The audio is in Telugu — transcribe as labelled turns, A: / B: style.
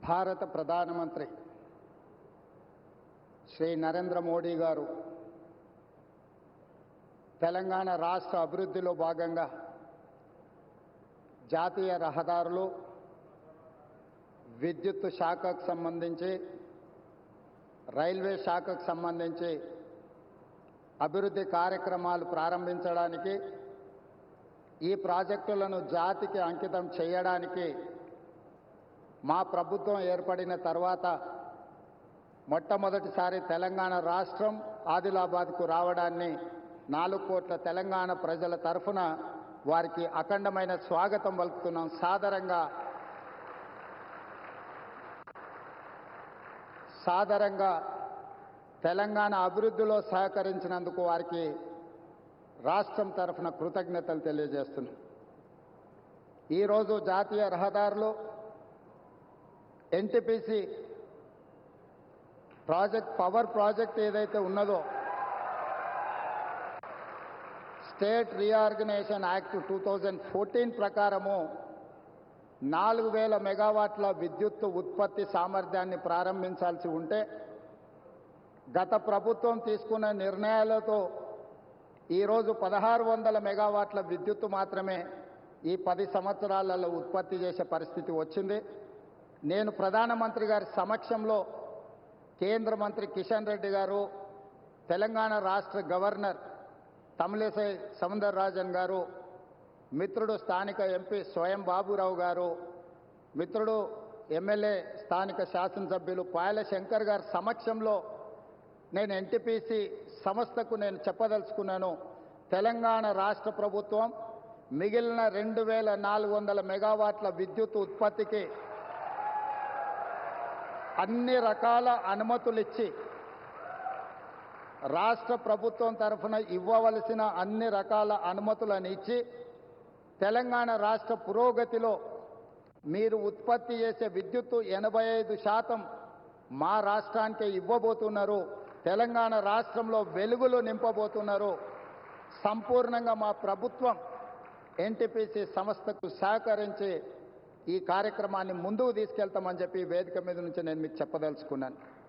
A: భారత ప్రధానమంత్రి శ్రీ నరేంద్ర మోడీ గారు తెలంగాణ రాష్ట్ర అభివృద్ధిలో భాగంగా జాతీయ రహదారులు విద్యుత్ శాఖకు సంబంధించి రైల్వే శాఖకు సంబంధించి అభివృద్ధి కార్యక్రమాలు ప్రారంభించడానికి ఈ ప్రాజెక్టులను జాతికి అంకితం చేయడానికి మా ప్రభుత్వం ఏర్పడిన తర్వాత మొట్టమొదటిసారి తెలంగాణ రాష్ట్రం ఆదిలాబాద్కు రావడాన్ని నాలుగు కోట్ల తెలంగాణ ప్రజల తరఫున వారికి అఖండమైన స్వాగతం పలుకుతున్నాం. సాదరంగా సాదరంగా తెలంగాణ అభివృద్ధిలో సహకరించినందుకు వారికి రాష్ట్రం తరఫున కృతజ్ఞతలు తెలియజేస్తున్నాం. ఈరోజు జాతీయ రహదారులు ఎన్టీపీసీ ప్రాజెక్ట్ పవర్ ప్రాజెక్ట్ ఏదైతే ఉన్నదో state reorganisation act two thousand fourteen ప్రకారము నాలుగు వేల మెగావాట్ల విద్యుత్ ఉత్పత్తి సామర్థ్యాన్ని ప్రారంభించాల్సి ఉంటే గత ప్రభుత్వం తీసుకున్న నిర్ణయాలతో ఈరోజు పదహారు వందల మెగావాట్ల విద్యుత్తు మాత్రమే ఈ పది సంవత్సరాలలో ఉత్పత్తి చేసే పరిస్థితి వచ్చింది. నేను ప్రధానమంత్రి గారి సమక్షంలో కేంద్ర మంత్రి కిషన్ రెడ్డి గారు తెలంగాణ రాష్ట్ర గవర్నర్ తమిళిసై సముందరరాజన్ గారు మిత్రుడు స్థానిక ఎంపీ స్వయం బాబురావు గారు మిత్రుడు ఎమ్మెల్యే స్థానిక శాసనసభ్యులు పాయల శంకర్ గారి సమక్షంలో నేను ఎన్టీపీసీ సంస్థకు నేను చెప్పదలుచుకున్నాను తెలంగాణ రాష్ట్ర ప్రభుత్వం మిగిలిన రెండు వేల నాలుగు వందల మెగావాట్ల విద్యుత్ ఉత్పత్తికి అన్ని రకాల అనుమతులు ఇచ్చి రాష్ట్ర ప్రభుత్వం తరఫున ఇవ్వవలసిన అన్ని రకాల అనుమతులను ఇచ్చి తెలంగాణ రాష్ట్ర పురోగతిలో మీరు ఉత్పత్తి చేసే విద్యుత్తు ఎనభై ఐదు శాతం మా రాష్ట్రానికే ఇవ్వబోతున్నారు. తెలంగాణ రాష్ట్రంలో వెలుగులు నింపబోతున్నారు. సంపూర్ణంగా మా ప్రభుత్వం ఎన్టీపీసీ సంస్థకు సహకరించి ఈ కార్యక్రమాన్ని ముందుకు తీసుకెళ్తామని చెప్పి వేదిక మీద నుంచి నేను మీకు చెప్పదలుచుకున్నాను.